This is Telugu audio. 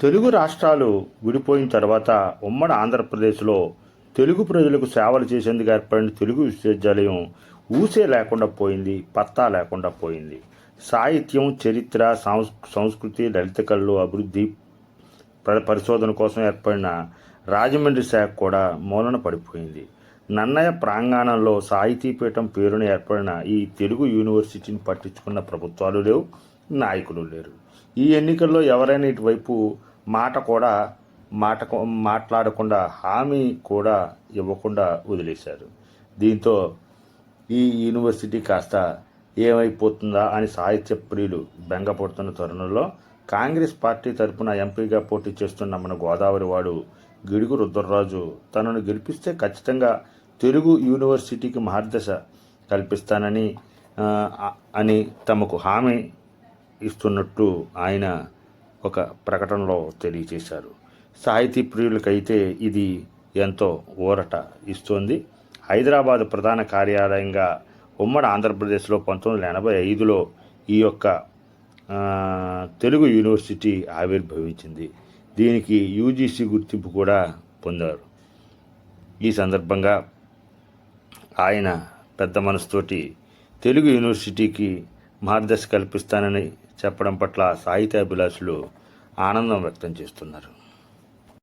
తెలుగు రాష్ట్రాలు విడిపోయిన తర్వాత ఉమ్మడి ఆంధ్రప్రదేశ్లో తెలుగు ప్రజలకు సేవలు చేసేందుకు ఏర్పడిన తెలుగు విశ్వవిద్యాలయం ఊసే లేకుండా పోయింది పత్తా లేకుండా పోయింది. సాహిత్యం చరిత్ర సంస్ సంస్కృతి లలిత కళలు అభివృద్ధి ప్ర- పరిశోధన కోసం ఏర్పడిన రాజమండ్రి శాఖ కూడా మూలన పడిపోయింది. నన్నయ ప్రాంగణంలో సాహితీపీఠం పేరున ఏర్పడిన ఈ తెలుగు యూనివర్సిటీని పట్టించుకున్న ప్రభుత్వాలు లేవు. నాయకులు లేరు. ఈ ఎన్నికల్లో ఎవరైనా ఇటువైపు మాట కూడా మాట మాట్లాడకుండా హామీ కూడా ఇవ్వకుండా వదిలేశారు. దీంతో ఈ యూనివర్సిటీ కాస్త ఏమైపోతుందా అని సాహిత్య ప్రియులు బెంగపడుతున్న తరుణంలో కాంగ్రెస్ పార్టీ తరపున ఎంపీగా పోటీ చేస్తున్న మన గోదావరి వాడు గిడుగు రుద్రరాజు తనను గెలిపిస్తే ఖచ్చితంగా తెలుగు యూనివర్సిటీకి మార్గదశ కల్పిస్తానని అని తమకు హామీ ఇస్తున్నట్టు ఆయన ఒక ప్రకటనలో తెలియజేశారు. సాహితీ ప్రియులకైతే ఇది ఎంతో ఊరట ఇస్తోంది. హైదరాబాద్ ప్రధాన కార్యాలయంగా ఉమ్మడి ఆంధ్రప్రదేశ్లో పంతొమ్మిది వందల ఎనభై ఐదులో ఈ యొక్క తెలుగు యూనివర్సిటీ ఆవిర్భవించింది. దీనికి యూజీసీ గుర్తింపు కూడా పొందారు. ఈ సందర్భంగా ఆయన పెద్ద మనసుతోటి తెలుగు యూనివర్సిటీకి మార్గదర్శి కల్పిస్తానని చెప్పడం పట్ల సాహిత్యాభిలాషులు ఆనందం వ్యక్తం చేస్తున్నారు.